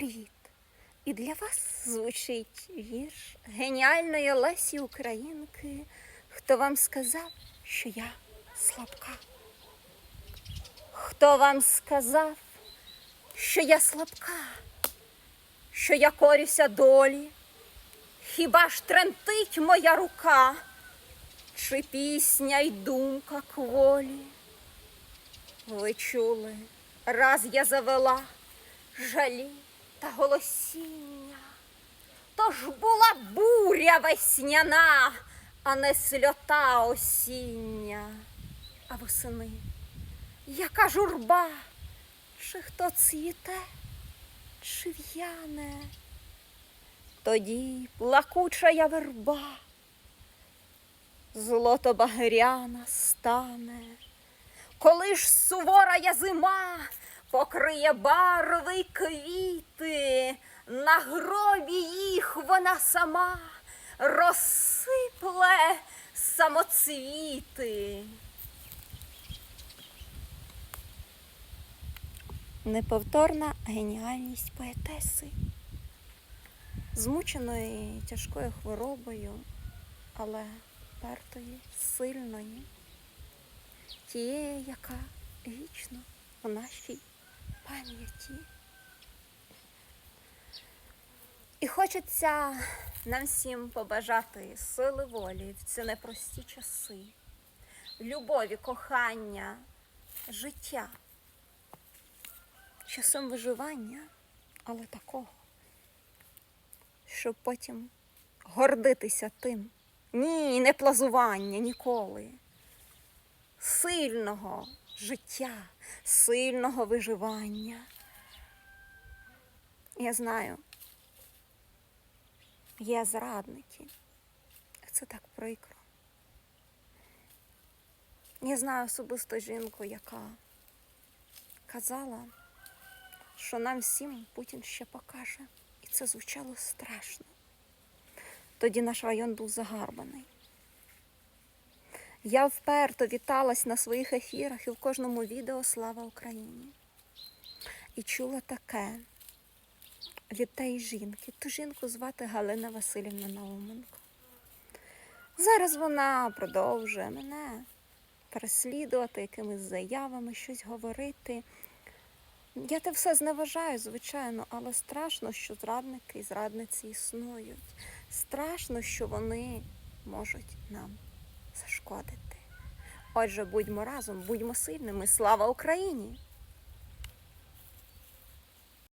привіт! І для вас звучить вірш геніальної Лесі Українки. Хто вам сказав, що я слабка? Хто вам сказав, що я слабка, що я корюся долі? Хіба ж тремтить моя рука, чи пісня й думка кволі? Ви чули, раз я завела жалі та голосіння, то ж була буря весняна, а не сльота осіння. А восени, яка журба, чи хто цвіте, чи в'яне, тоді плакуча верба, злото багряна стане. Коли ж сувора зима покриє барви квіти, на гробі їх вона сама розсипле самоцвіти. Неповторна геніальність поетеси, змученої тяжкою хворобою, але пертої, сильної. Тієї, яка вічно в нашій пам'яті. І хочеться нам всім побажати сили волі в ці непрості часи, любові, кохання, життя, часом виживання, але такого, щоб потім гордитися тим. Ні, не плазування ніколи сильного життя, сильного виживання. Я знаю, є зрадники. Це так прикро. Я знаю особисто жінку, яка казала, що нам всім Путін ще покаже. І це звучало страшно. Тоді наш район був загарбаний. Я вперто віталась на своїх ефірах і в кожному відео Слава Україні. І чула таке від тієї жінки. Ту жінку звати Галина Васильівна Науменко. Зараз вона продовжує мене переслідувати якимись заявами, щось говорити. Я те все зневажаю, звичайно, але страшно, що зрадники і зрадниці існують. Страшно, що вони можуть нам зашкодити. Отже, будьмо разом, будьмо сильними. Слава Україні!